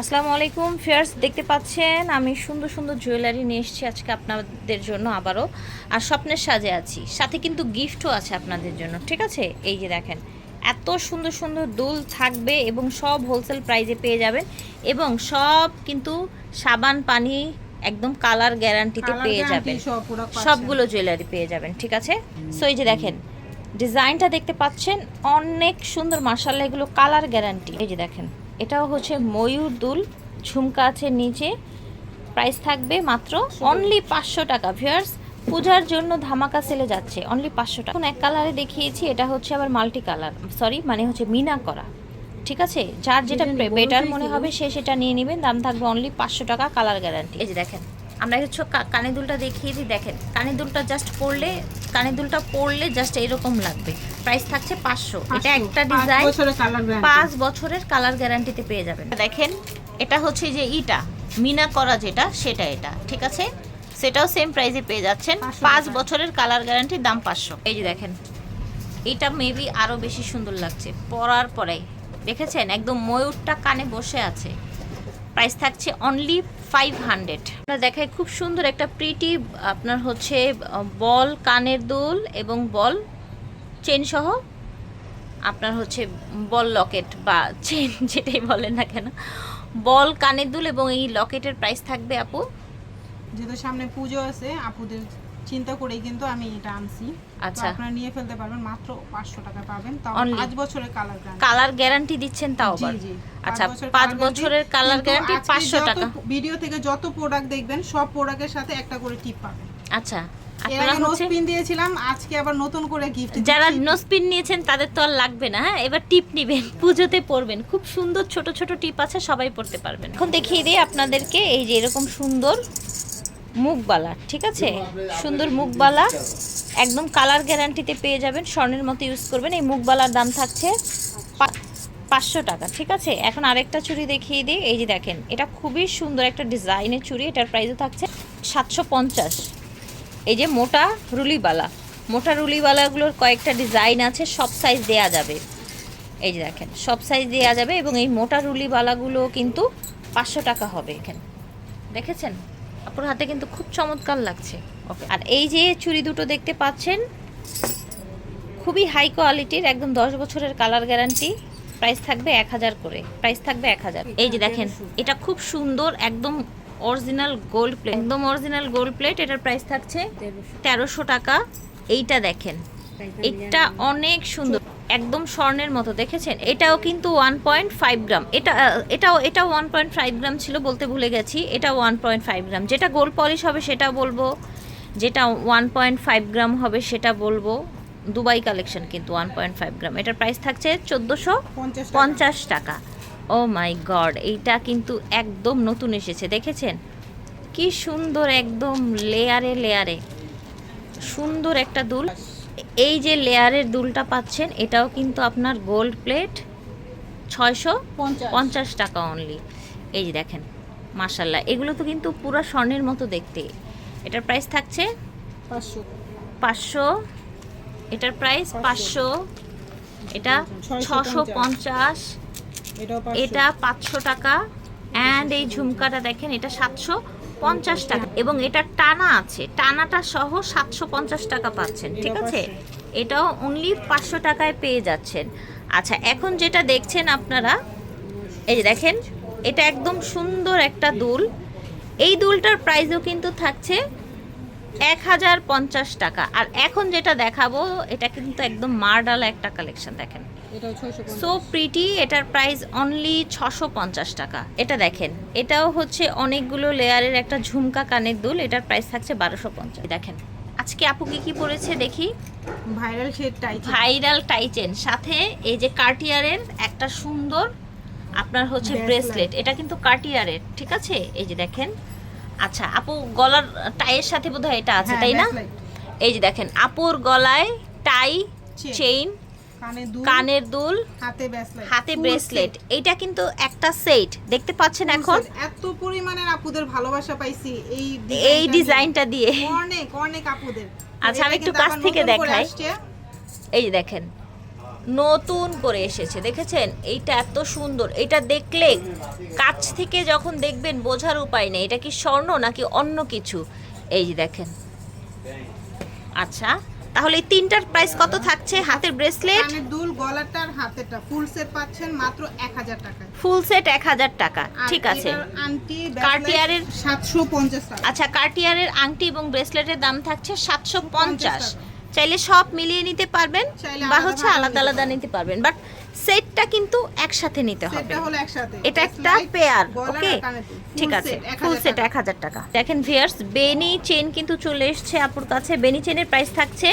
আসসালামু আলাইকুম ফিয়ার্স দেখতে পাচ্ছেন আমি সুন্দর সুন্দর জুয়েলারি নিয়ে এসেছি আজকে আপনাদের জন্য আবারও। আর স্বপ্নের সাজে আছি সাথে কিন্তু গিফটও আছে আপনাদের জন্য। ঠিক আছে? এই যে দেখেন এত সুন্দর সুন্দর দুল থাকবে এবং সব হোলসেল প্রাইজে পেয়ে যাবেন এবং সব কিন্তু সাবান পানি একদম কালার গ্যারান্টিতে পেয়ে যাবেন। সবগুলো জুয়েলারি পেয়ে যাবেন ঠিক আছে? সো এই যে দেখেন ডিজাইনটা দেখতে পাচ্ছেন অনেক সুন্দর মার্শাল্লাহ এগুলো কালার গ্যারান্টি এই যে দেখেন এটাও হচ্ছে ময়ূর দুল ঝুমকা আছে নিচে। প্রাইস থাকবে মাত্র অনলি পাঁচশো টাকা। ভিউয়ার্স পূজার জন্য ধামাকা সেলে যাচ্ছে অনলি পাঁচশো টাকা। এক কালারে দেখিয়েছি এটা হচ্ছে আবার মাল্টি কালার সরি মানে হচ্ছে মিনা করা। ঠিক আছে? যার যেটা বেটার মনে হবে সে সেটা নিয়ে নেবেন দাম থাকবে অনলি পাঁচশো টাকা কালার গ্যারান্টি এই যে দেখেন আমরা হচ্ছে কা- কানের দুলটা দেখিয়ে দিই দেখেন কানের দুলটা জাস্ট পরলে কানের দুলটা পরলে জাস্ট এরকম লাগবে। প্রাইস থাকছে পাঁচশো। এটা একটা ডিজাইন। পাঁচ বছরের কালার গ্যারান্টিতে পেয়ে যাবেন। দেখেন এটা হচ্ছে যে ইটা মিনা করা যেটা সেটা এটা ঠিক আছে? সেটাও সেম প্রাইসে পেয়ে যাচ্ছেন। পাঁচ বছরের কালার গ্যারান্টির দাম পাঁচশো। এই যে দেখেন এটা মেবি আরও বেশি সুন্দর লাগছে। পরার পরে দেখেছেন? একদম ময়ূরটা কানে বসে আছে। প্রাইস থাকছে অনলি ফাইভ হান্ড্রেড আমরা দেখাই খুব সুন্দর একটা প্রিটি আপনার হচ্ছে বল কানের দুল এবং বল চেন সহ আপনার হচ্ছে বল লকেট বা চেন যেটাই বলেন না কেন বল কানের দুল এবং এই লকেটের প্রাইস থাকবে আপু? যেহেতু সামনে পুজো আছে আপুদের চিন্তা করেই কিন্তু আমি এটা আনছি। আচ্ছা। আপনারা নিয়ে ফেলতে পারবেন মাত্র পাঁচশো টাকা পাবেন। তাও Only? পাঁচ বছরের কালার গ্যারান্টি কালার গ্যারান্টি দিচ্ছেন তাও জি আবার? আচ্ছা পাঁচ বছরের কালার গ্যারান্টি পাঁচশো টাকা। ভিডিও থেকে যত প্রোডাক্ট দেখবেন সব প্রোডাক্টের সাথে একটা করে টিপ পাবেন। আচ্ছা। আপনারা হচ্ছে দিয়েছিলাম আজকে আবার নতুন করে গিফট যারা নোসপিন নিয়েছেন তাদের তো আর লাগবে না হ্যাঁ? এবার টিপ নিবেন পুজোতে পরবেন। খুব সুন্দর ছোট ছোট টিপ আছে সবাই পড়তে পারবেন। এখন দেখিয়ে দিই আপনাদেরকে এই যে এরকম সুন্দর মুখবালা ঠিক আছে? সুন্দর মুখবালা একদম কালার গ্যারান্টিতে পেয়ে যাবেন স্বর্ণের মতো ইউজ করবেন। এই মুখবালার দাম থাকছে পাঁচশো টাকা ঠিক আছে? এখন আরেকটা চুড়ি দেখিয়ে দিই এই যে দেখেন এটা খুবই সুন্দর একটা ডিজাইনের চুড়ি এটার প্রাইসও থাকছে সাতশো পঞ্চাশ। এই যে মোটা রুলিবালা। মোটা রুলিওয়ালাগুলোর কয়েকটা ডিজাইন আছে সব সাইজ দেয়া যাবে। এই যে দেখেন সব সাইজ দেয়া যাবে এবং এই মোটা রুলিওয়ালাগুলো কিন্তু পাঁচশো টাকা হবে এখানে। দেখেছেন? আপনার হাতে কিন্তু খুব চমৎকার লাগছে। ওকে আর এই যে চুড়ি দুটো দেখতে পাচ্ছেন খুবই হাই কোয়ালিটির একদম দশ বছরের কালার গ্যারান্টি প্রাইস থাকবে এক হাজার করে। প্রাইস থাকবে এক হাজার। এই যে দেখেন এটা খুব সুন্দর একদম অরিজিনাল গোল্ড প্লেট একদম অরিজিনাল গোল্ড প্লেট এটার প্রাইস থাকছে তেরোশো। টাকা। এইটা দেখেন এটা অনেক সুন্দর একদম স্বর্ণের মতো দেখেছেন? এটাও কিন্তু ওয়ান পয়েন্ট ফাইভ গ্রাম এটা এটাও এটা ওয়ান পয়েন্ট ফাইভ গ্রাম ছিল বলতে ভুলে গেছি এটা ওয়ান পয়েন্ট ফাইভ গ্রাম যেটা গোল্ড পলিশ হবে সেটা বলব যেটা ওয়ান পয়েন্ট ফাইভ গ্রাম হবে সেটা বলব। দুবাই কালেকশন কিন্তু ওয়ান পয়েন্ট ফাইভ গ্রাম এটার প্রাইস থাকছে চোদ্দোশো পঞ্চাশ টাকা। ও মাই গড এইটা কিন্তু একদম নতুন এসেছে দেখেছেন? কি সুন্দর একদম লেয়ারে লেয়ারে সুন্দর একটা দুল। এই যে লেয়ারের দুলটা পাচ্ছেন এটাও কিন্তু আপনার গোল্ড প্লেট ছয়শো পঞ্চাশ। টাকা অনলি এই যে দেখেন মার্শাল্লাহ এগুলো তো কিন্তু পুরো স্বর্ণের মতো দেখতে। এটার প্রাইস থাকছে পাঁচশো। পাঁচশো এটার প্রাইস পাঁচশো। এটা ছশো পঞ্চাশ। এটা পাঁচশো টাকা। অ্যান্ড এই ঝুমকাটা দেখেন এটা সাতশো পঞ্চাশ টাকা। এবং এটা টানা আছে। টানাটা সহ সাতশো পঞ্চাশ টাকা পাচ্ছেন ঠিক আছে? এটাও অনলি পাঁচশো টাকায় পেয়ে যাচ্ছেন। আচ্ছা এখন যেটা দেখছেন আপনারা এই যে দেখেন এটা একদম সুন্দর একটা দুল। এই দুলটার প্রাইসও কিন্তু থাকছে এক হাজার পঞ্চাশ টাকা। আর এখন যেটা দেখাবো এটা কিন্তু একদম মার্ডাল একটা কালেকশন দেখেন। সো প্রিটি এটার প্রাইস অনলি ছশো পঞ্চাশ টাকা। এটা দেখেন এটাও হচ্ছে অনেকগুলো লেয়ারের একটা ঝুমকা কানের দুল এটার প্রাইস থাকছে বারোশো পঞ্চাশ। দেখেন আজকে আপু কি কি পরেছে দেখি? ভাইরাল ভাইরাল টাইচেন সাথে এই যে কার্টিয়ারের একটা সুন্দর আপনার হচ্ছে ব্রেসলেট এটা কিন্তু কার্টিয়ারের ঠিক আছে? এই যে দেখেন আচ্ছা আপু গলার টাইয়ের সাথে বোধহয় এটা আছে হ্যাঁ, তাই না? এই যে দেখেন আপুর গলায় টাই। চেইন কানের দুল হাতে ব্রেসলেট হাতে ব্রেসলেট এইটা কিন্তু একটা সেট দেখতে পাচ্ছেন এখন? এত পরিমাণের আপুদের ভালোবাসা পাইছি এই এই ডিজাইনটা দিয়ে। অনেক অনেক আপুদের। আচ্ছা, আমি একটু কাছ থেকে দেখাই। এই যে দেখেন নতুন করে এসেছে দেখেছেন? এইটা এত সুন্দর। এটা দেখলে কাছ থেকে যখন দেখবেন বোঝার উপায় নেই। এটা কি স্বর্ণ নাকি অন্য কিছু? এই যে দেখেন। আচ্ছা তাহলে এই তিনটার প্রাইস কত থাকছে হাতের ব্রেসলেট দুল গলাটার হাতেটা ফুল সেট পাচ্ছেন মাত্র 1000 টাকা ফুল সেট এক হাজার টাকা ঠিক আছে। আংটি কার্টিয়ারের- সাতশো পঞ্চাশ টাকা। আচ্ছা কার্টিয়ারের আংটি এবং ব্রেসলেটের দাম থাকছে সাতশো পঞ্চাশ। টাকা। চাইলে সব মিলিয়ে নিতে পারবেন বা হচ্ছে আলাদা আলাদা নিতে পারবেন। বাট সেটটা কিন্তু একসাথে নিতে হবে। সেটটা হলো একসাথে। এটা একটা পেয়ার ওকে। ঠিক আছে ফুল সেট। এক হাজার টাকা। দেখেন ভিয়ার্স বেনি চেন কিন্তু চলে এসছে আপুর কাছে। বেনি চেনের প্রাইস থাকছে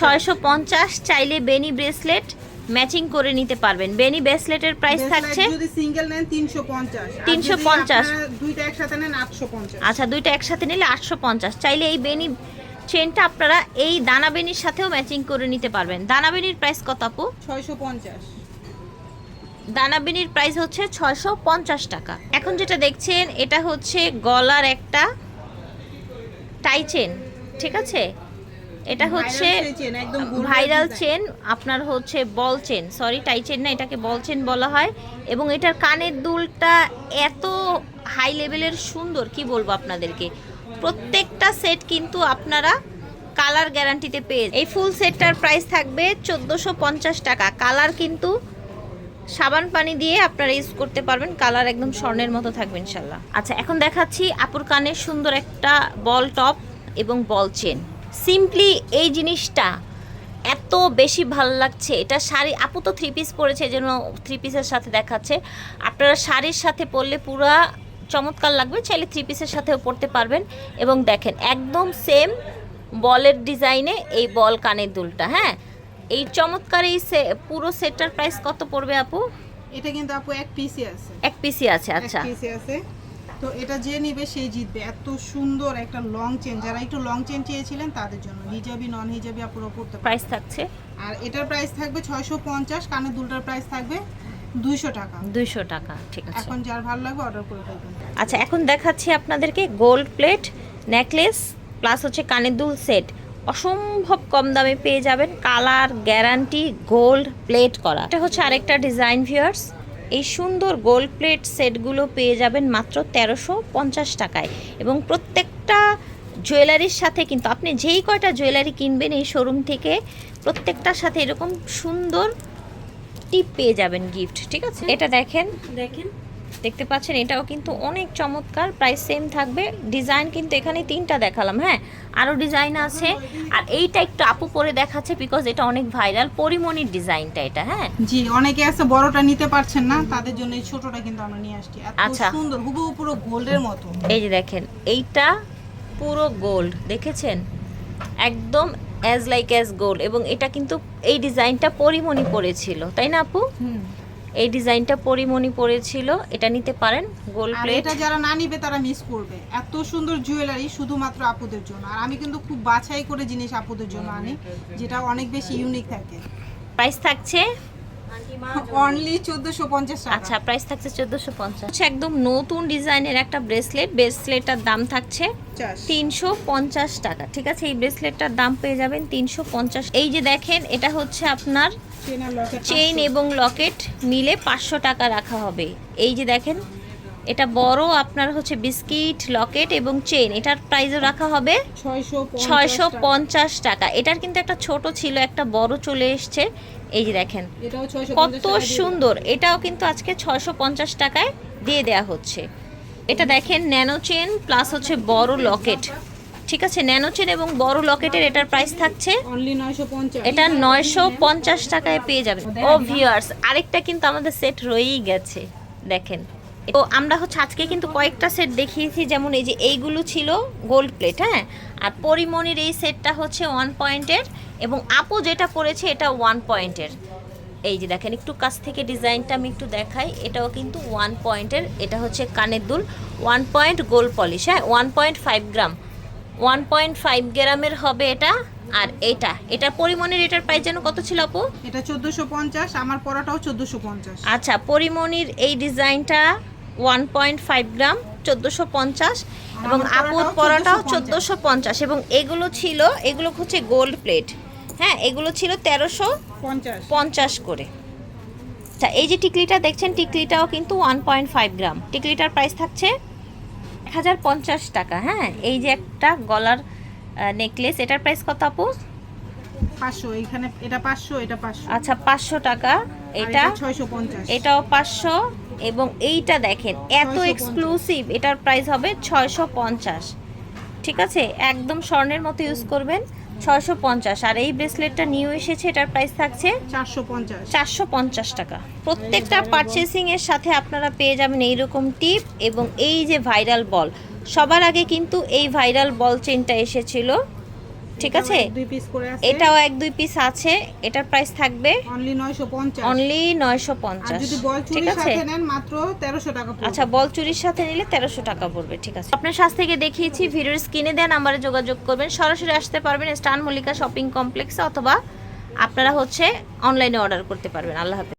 ছয়শো পঞ্চাশ। চাইলে বেনি ব্রেসলেট ম্যাচিং করে নিতে পারবেন। বেনি ব্রেসলেটের প্রাইস থাকছে যদি সিঙ্গেল নেন তিনশো পঞ্চাশ। 350 দুইটা একসাথে নেন আটশো পঞ্চাশ। আচ্ছা দুইটা একসাথে নিলে আটশো পঞ্চাশ। চাইলে এই বেনি চেনটা আপনারা এই দানা বেনির সাথেও ম্যাচিং করে নিতে পারবেন। দানা বেনির প্রাইস কত আপু? ছয়শো পঞ্চাশ। দানাবেনির প্রাইস হচ্ছে ছয়শো পঞ্চাশ টাকা। এখন যেটা দেখছেন এটা হচ্ছে গলার একটা টাই চেন ঠিক আছে? এটা হচ্ছে ভাইরাল চেন আপনার হচ্ছে ball chain sorry tie chain না এটাকে বল চেন বলা হয়। এবং এটার কানের দুলটা এত হাই লেভেলের সুন্দর কি বলব আপনাদেরকে? প্রত্যেকটা সেট কিন্তু আপনারা কালার গ্যারান্টিতে পেয়ে এই ফুল সেটটার প্রাইস থাকবে চোদ্দোশো টাকা। কালার কিন্তু সাবান পানি দিয়ে আপনারা ইউজ করতে পারবেন। কালার একদম স্বর্ণের মতো থাকবে ইনশাল্লাহ। আচ্ছা এখন দেখাচ্ছি আপুর কানের সুন্দর একটা বল টপ এবং বল চেন সিম্পলি এই জিনিসটা এত বেশি ভালো লাগছে। এটা শাড়ি, আপু তো থ্রি পিস পরেছে যেন থ্রি পিসের সাথে দেখাচ্ছে। আপনারা শাড়ির সাথে পরলে পুরা চমৎকার লাগবে চাইলে থ্রি পিসের সাথেও পরতে পারবেন। এবং দেখেন একদম সেম বলের ডিজাইনে এই বল কানের দুলটা হ্যাঁ? এই চমৎকার এই সে- পুরো সেটটার প্রাইস কত পড়বে আপু? এটা কিন্তু আপু এক পিসি আছে। এক পিসি আছে আচ্ছা। এক পিসি আছে। তো এটা যে নিবে সেই জিতবে। এত সুন্দর একটা লং চেন যারা একটু লং চেন চেয়েছিলেন তাদের জন্য। হিজাবি নন হিজাবি আপুরা পড়তে পারে প্রাইস থাকছে। আর এটার প্রাইস থাকবে ছয়শো পঞ্চাশ। কানের দুলটার প্রাইস থাকবে দুইশো টাকা। দুইশো টাকা ঠিক আছে। এখন যার ভালো লাগবে অর্ডার করে ফেলবেন আচ্ছা এখন দেখাচ্ছি আপনাদেরকে গোল্ড প্লেট নেকলেস প্লাস হচ্ছে কানের দুল সেট অসম্ভব কম দামে পেয়ে যাবেন কালার গ্যারান্টি গোল্ড প্লেট করা। এটা হচ্ছে আরেকটা ডিজাইন ভিউয়ার্স এই সুন্দর গোল্ড প্লেট সেটগুলো পেয়ে যাবেন মাত্র তেরোশো পঞ্চাশ টাকায়। এবং প্রত্যেকটা জুয়েলারির সাথে কিন্তু আপনি যেই কয়টা জুয়েলারি কিনবেন এই শোরুম থেকে প্রত্যেকটার সাথে এরকম সুন্দর টিপ পেয়ে যাবেন গিফট ঠিক আছে? এটা দেখেন। দেখেন। দেখতে পাচ্ছেন এটাও কিন্তু অনেক চমৎকার প্রাইস সেম থাকবে। ডিজাইন কিন্তু এখানে তিনটা দেখালাম হ্যাঁ? আরও ডিজাইন আছে। আর এইটা একটু আপু পরে দেখাচ্ছে বিকজ এটা অনেক ভাইরাল পরিমণির ডিজাইনটা এটা হ্যাঁ? জি অনেকে আছে বড়টা নিতে পারছেন না তাদের জন্য এই ছোটটা কিন্তু আমরা নিয়ে আসছি। আচ্ছা। সুন্দর হুবহু পুরো গোল্ডের মতো। এই যে দেখেন এইটা পুরো গোল্ড দেখেছেন? একদম অ্যাজ লাইক অ্যাজ গোল এবং এটা কিন্তু এই ডিজাইনটা পরিমণি পড়েছিল তাই না আপু? এই ডিজাইনটা পরিমণি পড়েছিল এটা নিতে পারেন গোল প্লেট এটা যারা না নিবে তারা মিস করবে। এত সুন্দর জুয়েলারি শুধুমাত্র আপুদের জন্য। আর আমি কিন্তু খুব বাছাই করে জিনিস আপুদের জন্য আনি যেটা অনেক বেশি ইউনিক থাকে। প্রাইস থাকছে অনলি চোদ্দশো পঞ্চাশ টাকা। আচ্ছা প্রাইস থাকছে চোদ্দোশো পঞ্চাশ। হচ্ছে একদম নতুন ডিজাইনের একটা ব্রেসলেট ব্রেসলেটটার দাম থাকছে চাষ তিনশো পঞ্চাশ টাকা ঠিক আছে? এই ব্রেসলেটটার দাম পেয়ে যাবেন তিনশো পঞ্চাশ। এই যে দেখেন এটা হচ্ছে আপনার চেইন এবং লকেট মিলে পাঁচশো টাকা রাখা হবে। এই যে দেখেন এটা বড় আপনার হচ্ছে বিস্কিট লকেট এবং চেন এটার প্রাইসও রাখা হবে ছয়শো পঞ্চাশ টাকা। এটার কিন্তু একটা ছোট ছিল একটা বড় চলে এসছে। এই যে দেখেন কত সুন্দর। এটাও কিন্তু আজকে ছয়শো পঞ্চাশ টাকায় দিয়ে দেয়া হচ্ছে। এটা দেখেন ন্যানো চেন প্লাস হচ্ছে বড় লকেট। ঠিক আছে ন্যানো চেন এবং বড় লকেটের এটার প্রাইস থাকছে। এটা নয়শো পঞ্চাশ টাকায় পেয়ে যাবেন। ও ভিউয়ার্স আরেকটা কিন্তু আমাদের সেট রয়েই গেছে। দেখেন তো আমরা হচ্ছে আজকে কিন্তু কয়েকটা সেট দেখিয়েছি যেমন এই যে এইগুলো ছিল গোল্ড প্লেট হ্যাঁ? আর পরিমণির এই সেটটা হচ্ছে ওয়ান পয়েন্টের এবং আপু যেটা পড়েছে এটা ওয়ান পয়েন্টের এই যে দেখেন একটু কাছ থেকে ডিজাইনটা আমি একটু দেখাই এটাও কিন্তু ওয়ান পয়েন্টের এটা হচ্ছে কানের দুল ওয়ান পয়েন্ট গোল্ড পলিশ হ্যাঁ? One point five gram one point five গ্রামের হবে এটা আর এটা এটা পরিমণির এটার প্রাইস যেন কত ছিল আপু? এটা চোদ্দশো পঞ্চাশ আমার পরাটাও চোদ্দশো পঞ্চাশ। আচ্ছা পরিমণির এই ডিজাইনটা ওয়ান পয়েন্ট ফাইভ গ্রাম চোদ্দোশো পঞ্চাশ এবং আপুর পরাটাও পরাটাও 1450 চোদ্দোশো পঞ্চাশ এবং এগুলো ছিল এগুলো হচ্ছে গোল্ড প্লেট। হ্যাঁ এগুলো ছিল তেরোশো পঞ্চাশ। করে। আচ্ছা এই যে টিকলিটা দেখছেন টিকলিটাও কিন্তু ওয়ান পয়েন্ট ফাইভ গ্রাম। টিকলিটার প্রাইস থাকছে এক হাজার পঞ্চাশ টাকা। হ্যাঁ এই যে একটা গলার নেকলেস এটার প্রাইস কত আপু? পাঁচশো এইখানে এটা পাঁচশো এটা পাঁচশো। আচ্ছা পাঁচশো টাকা। এটা ছয়শো পঞ্চাশ। এটাও পাঁচশো। এবং এইটা দেখেন এত এক্সক্লুসিভ এটার প্রাইস হবে ছয়শো পঞ্চাশ। ঠিক আছে? একদম স্বর্ণের মতো ইউজ করবেন ছয়শো পঞ্চাশ। আর এই ব্রেসলেটটা নিউ এসেছে এটার প্রাইস থাকছে চারশো পঞ্চাশ। চারশো পঞ্চাশ টাকা। প্রত্যেকটা পারচেসিং এর সাথে আপনারা পেয়ে যাবেন এইরকম টিপ এবং এই যে ভাইরাল বল সবার আগে কিন্তু এই ভাইরাল বল চেনটা এসেছিল। ঠিক আছে? এটাও এক দুই পিস আছে। এটার প্রাইস থাকবে অনলি নয়শো পঞ্চাশ। অনলি নয়শো আর যদি বল ঠিক চুরির আছে? সাথে নেন মাত্র তেরোশো টাকা পড়বে। আচ্ছা বল চুরির সাথে নিলে তেরোশো টাকা পড়বে ঠিক আছে? আপনার সাথে থেকে দেখিয়েছি ভিডিওর স্ক্রিনে দেন নাম্বারে যোগাযোগ করবেন। সরাসরি আসতে পারবেন স্টান মল্লিকা শপিং কমপ্লেক্সে অথবা আপনারা হচ্ছে অনলাইনে অর্ডার করতে পারবেন। আল্লাহ হাফেজ।